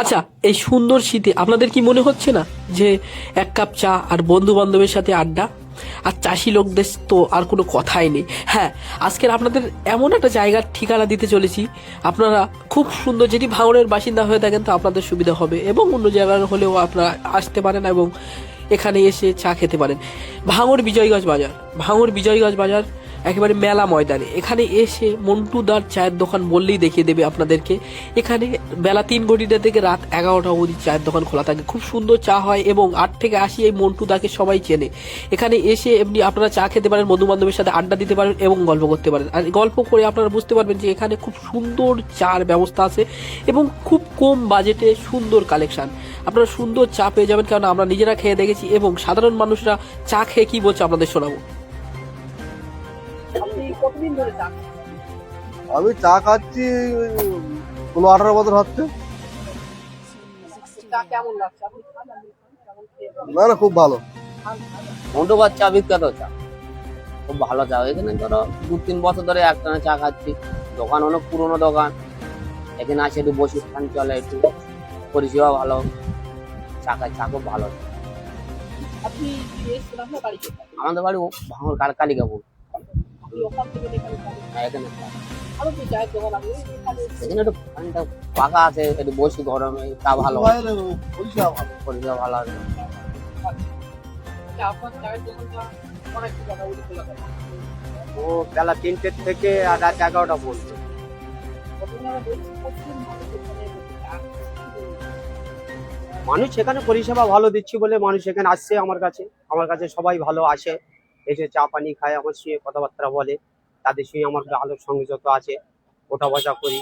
আচ্ছা এই সুন্দর শীতে আপনাদের কি মনে হচ্ছে না যে এক কাপ চা আর বন্ধু বান্ধবের সাথে আড্ডা? আর চাষি লোকদের তো আর কোনো কথাই নেই। হ্যাঁ আজকের আপনাদের এমন একটা জায়গার ঠিকানা দিতে চলেছি। আপনারা খুব সুন্দর যেটি ভাঙড়ের বাসিন্দা হয়ে থাকেন তো আপনাদের সুবিধা হবে এবং অন্য জায়গার হলেও আপনারা আসতে পারেন এবং এখানে এসে চা খেতে পারেন। ভাঙর বিজয়গঞ্জ বাজার ভাঙর বিজয়গঞ্জ বাজার একেবারে মেলা ময়দানে। এখানে এসে মন্টুদার চায়ের দোকান বললেই দেখিয়ে দেবে আপনাদেরকে। এখানে বেলা তিন ঘটিটা থেকে রাত এগারোটা অবধি চায়ের দোকান খোলা থাকে। খুব সুন্দর চা হয় এবং আট থেকে আসি এই মন্টুদাকে সবাই চেনে। এখানে এসে এমনি আপনারা চা খেতে পারেন বন্ধু বান্ধবের সাথে আড্ডা দিতে পারেন এবং গল্প করতে পারেন। আর গল্প করে আপনারা বুঝতে পারবেন যে এখানে খুব সুন্দর চার ব্যবস্থা আছে এবং খুব কম বাজেটে সুন্দর কালেকশন। আপনারা সুন্দর চা পেয়ে যাবেন, কারণ আমরা নিজেরা খেয়ে দেখেছি এবং সাধারণ মানুষরা চা খেয়ে কি বলছে আপনাদের শোনাবো। আপনি কতদিন ধরে চা আমি চা খাচ্ছি ষোলো আঠারো বছর হচ্ছে। কেমন লাগছে? খেয়ে? না না খুব ভালো। মন্ডবার চা বিখ্যাত চা। খুব ভালো চা। এখানে ধরো দু তিন বছর ধরে একটানা চা খাচ্ছি। দোকান অনেক পুরনো দোকান। এখানে আসে একটু বসে খান চলে একটু। পরিষেবা ভালো। চা খাই চা খুব ভালো? আমাদের বাড়ি ভাঙর কালিকাপুর। ওখান থেকে এখানে যাবেন। এখানে আরও তো চায়ের দোকান আছে, এখানে একটু খানটা ফাঁকা আছে একটু বসি গরমে চা ভালো পরিষেবা ভালো। পরিষেবা ভালো আছে আপনার চায়ের দোকানটা অনেক জায়গা খোলা থাকে। ও বেলা তিনটের থেকে আর রাত এগারোটা পর্যন্ত। মানুষ সেখানে পরিষেবা ভালো দিচ্ছি বলে মানুষ এখানে আসছে আমার কাছে আমার কাছে সবাই ভালো আসে এসে চা পানি খায়, আমার সঙ্গে কথাবার্তা বলে। তাদের সঙ্গে আমার ভালো সংযত আছে ওঠা বসা করি।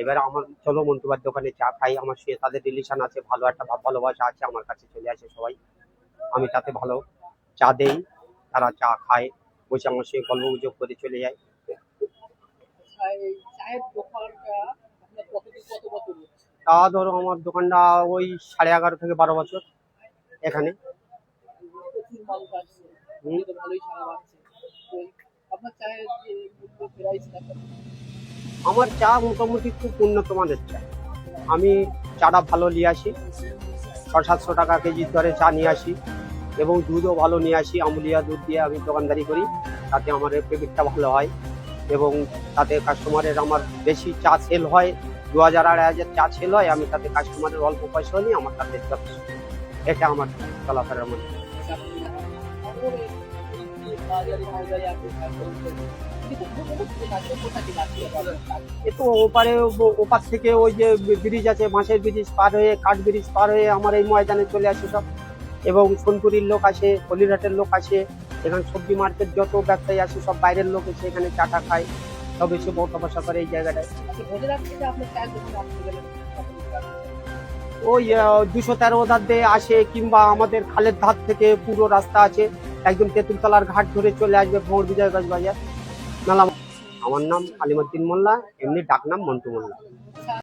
এবার আমার চলো মন্টুবার দোকানে চা খাই। আমার সঙ্গে তাদের রিলেশন আছে, ভালো একটা ভালোবাসা আছে, আমার কাছে চলে আসে সবাই। আমি তাতে ভালো চা দেই, তারা চা খায়। বসে আমার সঙ্গে গল্প গুজব করে চলে যায়? তা ধরো আমার দোকানটা ওই সাড়ে এগারো থেকে বারো বছর, এখানে। প্রচুর মানুষ আসছে হুম। আপনি তো ভালোই সারা পাচ্ছে আপনার চায়ের যে মূল্য প্রাইস আমার চা মোটামুটি খুব উন্নত মানের চা। আমি চাটা ভালো নিয়ে আসি। ছ সাতশো টাকা কেজির দরে চা নিয়ে আসি এবং দুধও ভালো নিয়ে আসি। আমুলিয়া দুধ দিয়ে আমি দোকানদারি করি। তাতে আমার পেমেন্টটা ভালো হয় এবং তাতে কাস্টমারের আমার বেশি চা সেল হয়। দু হাজার আড়াই হাজার চা সেল হয়। আমি তাতে কাস্টমারের অল্প পয়সা নিই আমার তাতে যথেষ্ট। এটা আমার চলাফেরার মধ্যে। এ তো ওপারে ওপার থেকে ওই যে ব্রিজ আছে, বাঁশের ব্রিজ পার হয়ে, কাঠ ব্রিজ পার হয়ে আমার এই ময়দানে চলে আসে সব। এবং সোনপুরির লোক আসে, হলিরহাটের লোক আসে, এখানে সবজি মার্কেট যত ব্যবসায়ী আসে, সব বাইরের লোক এসে এখানে চাটা খায়। সব এসে বসা বসা করে এই জায়গাটায়। ওই দুশো তেরো ধার দিয়ে আসে কিংবা আমাদের খালের ধার থেকে পুরো রাস্তা আছে। একদম তেঁতুলতলার ঘাট ধরে চলে আসবে ভোর বিজয়গঞ্জ বাজার। নালা আমার নাম আলিমুদ্দিন মোল্লা, এমনি ডাকনাম মন্টু মোল্লা।